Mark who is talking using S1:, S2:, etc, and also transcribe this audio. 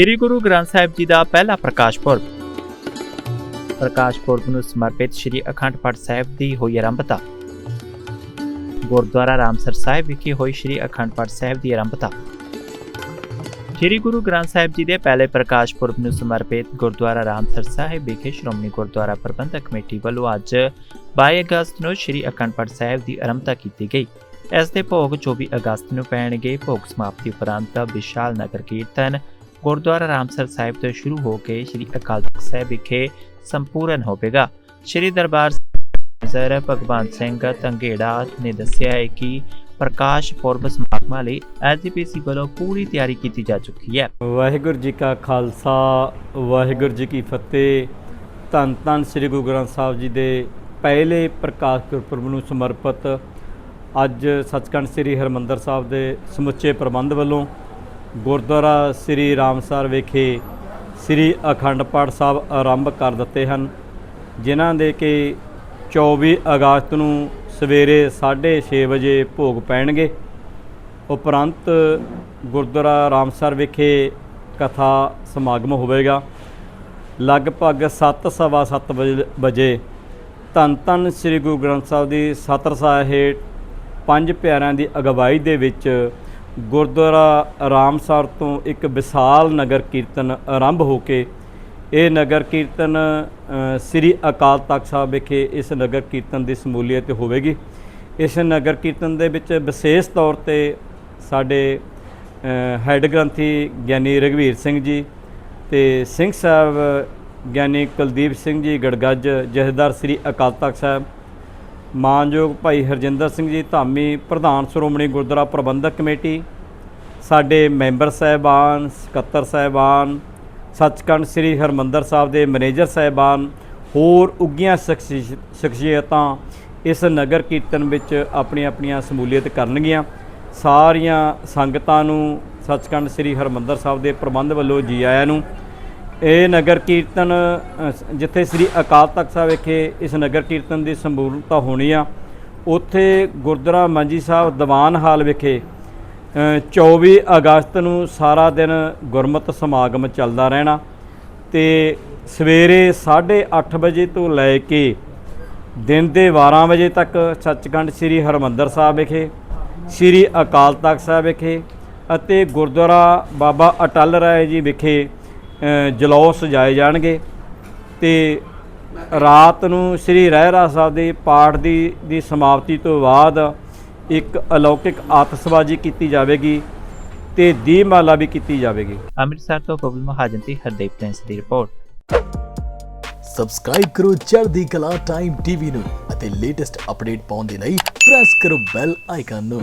S1: ਸ੍ਰੀ ਗੁਰੂ ਗ੍ਰੰਥ ਸਾਹਿਬ ਜੀ ਦਾ ਪਹਿਲਾ ਪ੍ਰਕਾਸ਼ ਪੁਰਬ ਪ੍ਰਕਾਸ਼ ਪੁਰਬ ਨੂੰ ਸਮਰਪਿਤ ਸ੍ਰੀ ਅਖੰਡ ਪਾਠ ਸਾਹਿਬ ਦੀ ਹੋਈ ਆਰੰਭਤਾ ਗੁਰਦੁਆਰਾ ਰਾਮਸਰ ਸਾਹਿਬ ਵਿਖੇ ਹੋਈ ਸ੍ਰੀ ਅਖੰਡ ਪਾਠ ਸਾਹਿਬ ਦੀ ਆਰੰਭਤਾ ਸ੍ਰੀ ਗੁਰੂ ਗ੍ਰੰਥ ਸਾਹਿਬ ਜੀ ਦੇ ਪਹਿਲੇ ਪ੍ਰਕਾਸ਼ ਪੁਰਬ ਨੂੰ ਸਮਰਪਿਤ ਗੁਰਦੁਆਰਾ ਰਾਮਸਰ ਸਾਹਿਬ ਵਿਖੇ ਸ਼੍ਰੋਮਣੀ ਗੁਰਦੁਆਰਾ ਪ੍ਰਬੰਧਕ ਕਮੇਟੀ ਵੱਲੋਂ ਅੱਜ 22 ਅਗਸਤ ਨੂੰ ਸ੍ਰੀ ਅਖੰਡ ਪਾਠ ਸਾਹਿਬ ਦੀ ਆਰੰਭਤਾ ਕੀਤੀ ਗਈ ਇਸ ਦੇ ਭੋਗ 24 ਅਗਸਤ ਨੂੰ ਪੈਣਗੇ ਭੋਗ ਸਮਾਪਤੀ ਉਪਰੰਤ ਵਿਸ਼ਾਲ ਨਗਰ ਕੀਰਤਨ ਗੁਰਦੁਆਰਾ ਰਾਮਸਰ ਸਾਹਿਬ ਤੋਂ ਸ਼ੁਰੂ ਹੋ ਕੇ ਸ੍ਰੀ ਅਕਾਲ ਤਖਤ ਸਾਹਿਬ ਵਿਖੇ ਸੰਪੂਰਨ ਹੋਵੇਗਾ ਸ੍ਰੀ ਦਰਬਾਰ ਸਰ ਭਗਵਾਨ ਸਿੰਘ ਤੰਗੇੜਾ ਨੇ ਦੱਸਿਆ ਹੈ ਕਿ ਪ੍ਰਕਾਸ਼ ਪੁਰਬ ਸਮਾਗਮ ਲਈ ਐਸਜੀਪੀਸੀ ਵੱਲੋਂ ਪੂਰੀ ਤਿਆਰੀ ਕੀਤੀ ਜਾ ਚੁੱਕੀ ਹੈ
S2: ਵਾਹਿਗੁਰੂ ਜੀ ਕਾ ਖਾਲਸਾ ਵਾਹਿਗੁਰੂ ਜੀ ਕੀ ਫਤਿਹ ਧੰਨ ਧੰਨ ਸ੍ਰੀ ਗੁਰੂ ਗ੍ਰੰਥ ਸਾਹਿਬ ਜੀ ਦੇ ਪਹਿਲੇ ਪ੍ਰਕਾਸ਼ ਪੁਰਬ ਨੂੰ ਸਮਰਪਿਤ ਅੱਜ ਸਤਕੰਡ ਸ੍ਰੀ ਹਰਮੰਦਰ ਸਾਹਿਬ ਦੇ ਸਮੁੱਚੇ ਪ੍ਰਬੰਧ ਵੱਲੋਂ ਗੁਰਦੁਆਰਾ ਸ੍ਰੀ ਰਾਮਸਰ ਵਿਖੇ ਸ੍ਰੀ ਅਖੰਡ ਪਾਠ ਸਾਹਿਬ ਆਰੰਭ ਕਰ ਦਿੱਤੇ ਹਨ ਜਿਨ੍ਹਾਂ ਦੇ ਕਿ 24 ਅਗਸਤ ਨੂੰ ਸਵੇਰੇ 6:30 ਵਜੇ ਭੋਗ ਪੈਣਗੇ ਉਪਰੰਤ ਗੁਰਦੁਆਰਾ ਰਾਮਸਰ ਵਿਖੇ ਕਥਾ ਸਮਾਗਮ ਹੋਵੇਗਾ ਲਗਭਗ 7:30 ਵਜੇ ਤਨ ਤਨ ਸ੍ਰੀ ਗੁਰੂ ਗ੍ਰੰਥ ਸਾਹਿਬ ਦੀ ਸਤਰ ਸਾਹਿਬ ਪੰਜ ਪਿਆਰਿਆਂ ਦੀ ਅਗਵਾਈ ਦੇ ਵਿੱਚ ਗੁਰਦੁਆਰਾ ਰਾਮਸਰ ਤੋਂ ਇੱਕ ਵਿਸ਼ਾਲ ਨਗਰ ਕੀਰਤਨ ਆਰੰਭ ਹੋ ਕੇ ਇਹ ਨਗਰ ਕੀਰਤਨ ਸ੍ਰੀ ਅਕਾਲ ਤਖਤ ਸਾਹਿਬ ਵਿਖੇ ਇਸ ਨਗਰ ਕੀਰਤਨ ਦੀ ਸਮੂਲੀਅਤ ਹੋਵੇਗੀ ਇਸ ਨਗਰ ਕੀਰਤਨ ਦੇ ਵਿੱਚ ਵਿਸ਼ੇਸ਼ ਤੌਰ ਤੇ ਸਾਡੇ ਹੈਡ ਗ੍ਰੰਥੀ ਗਿਆਨੀ ਰਗਵੀਰ ਸਿੰਘ ਜੀ ਤੇ ਸਿੰਘ ਸਾਹਿਬ ਗਿਆਨੀ ਕੁਲਦੀਪ ਸਿੰਘ ਜੀ ਗੜਗੱਜ ਜਹਦਾਰ ਸ੍ਰੀ ਅਕਾਲ ਤਖਤ ਸਾਹਿਬ ਮਾਨਯੋਗ ਭਾਈ ਹਰਜਿੰਦਰ ਸਿੰਘ ਜੀ ਧਾਮੀ ਪ੍ਰਧਾਨ ਸ਼੍ਰੋਮਣੀ ਗੁਰਦੁਆਰਾ ਪ੍ਰਬੰਧਕ ਕਮੇਟੀ ਸਾਡੇ ਮੈਂਬਰ ਸਹਿਬਾਨ ਸਕੱਤਰ ਸਹਿਬਾਨ ਸੱਚਕੰਡ ਸ੍ਰੀ ਹਰਮੰਦਰ ਸਾਹਿਬ ਦੇ ਮੈਨੇਜਰ ਸਹਿਬਾਨ ਹੋਰ ਉੱਗੀਆਂ ਸ਼ਖਸੀਅਤਾਂ ਇਸ ਨਗਰ ਕੀਰਤਨ ਵਿੱਚ ਆਪਣੀ ਆਪਣੀਆਂ ਸਮੂਲੀਅਤ ਕਰਨਗੀਆਂ ਸਾਰੀਆਂ ਸੰਗਤਾਂ ਨੂੰ ਸੱਚਕੰਡ ਸ੍ਰੀ ਹਰਮੰਦਰ ਸਾਹਿਬ ਦੇ ਪ੍ਰਬੰਧ ਵੱਲੋਂ ਜੀ ਆਇਆਂ ਨੂੰ ਇਹ ਨਗਰ ਕੀਰਤਨ ਜਿੱਥੇ ਸ੍ਰੀ ਅਕਾਲ ਤਖਤ ਸਾਹਿਬ ਵਿਖੇ ਇਸ ਨਗਰ ਕੀਰਤਨ ਦੀ ਸੰਪੂਰਨਤਾ ਹੋਣੀ ਆ ਉੱਥੇ ਗੁਰਦੁਆਰਾ ਮੰਜੀ ਸਾਹਿਬ ਦੀਵਾਨ ਹਾਲ ਵਿਖੇ 24 ਅਗਸਤ ਨੂੰ ਸਾਰਾ ਦਿਨ ਗੁਰਮਤ ਸਮਾਗਮ ਚੱਲਦਾ ਰਹਿਣਾ ਤੇ ਸਵੇਰੇ 8:30 ਵਜੇ ਤੋਂ ਲੈ ਕੇ ਦਿਨ ਦੇ 12 ਵਜੇ ਤੱਕ ਸੱਚਖੰਡ ਸ੍ਰੀ ਹਰਮੰਦਰ ਸਾਹਿਬ ਵਿਖੇ ਸ੍ਰੀ ਅਕਾਲ ਤਖਤ ਸਾਹਿਬ ਵਿਖੇ ਅਤੇ ਗੁਰਦੁਆਰਾ ਬਾਬਾ ਅਟਲ ਰਾਏ ਜੀ ਵਿਖੇ ਜਲੌਸ ਸਜਾਏ ਜਾਣਗੇ ਤੇ ਰਾਤ ਨੂੰ ਸ੍ਰੀ ਰਹਿਰਾ ਸਾਹਿਬ ਦੇ ਪਾਠ ਦੀ ਦੀ ਸਮਾਪਤੀ ਤੋਂ ਬਾਅਦ ਇੱਕ ਅਲੌਕਿਕ ਆਤਸ਼ਬਾਜੀ ਕੀਤੀ ਜਾਵੇਗੀ ਤੇ ਮਾਲਾ ਵੀ ਕੀਤੀ ਜਾਵੇਗੀ
S1: ਅੰਮ੍ਰਿਤਸਰ ਤੋਂ ਕਬਲ ਮਹਾਜਨ ਦੀ ਹਰਦੀਪ ਪ੍ਰਿੰਸ ਦੀ ਰਿਪੋਰਟ ਸਬਸਕ੍ਰਾਈਬ ਕਰੋ ਚੜ੍ਹਦੀ ਕਲਾ ਟਾਈਮ ਟੀਵੀ ਨੂੰ ਅਤੇ ਲੇਟੈਸਟ ਅਪਡੇਟ ਪਾਉਣ ਦੇ ਲਈ ਪ੍ਰੈਸ ਕਰੋ ਬੈਲ ਆਈਕਨ ਨੂੰ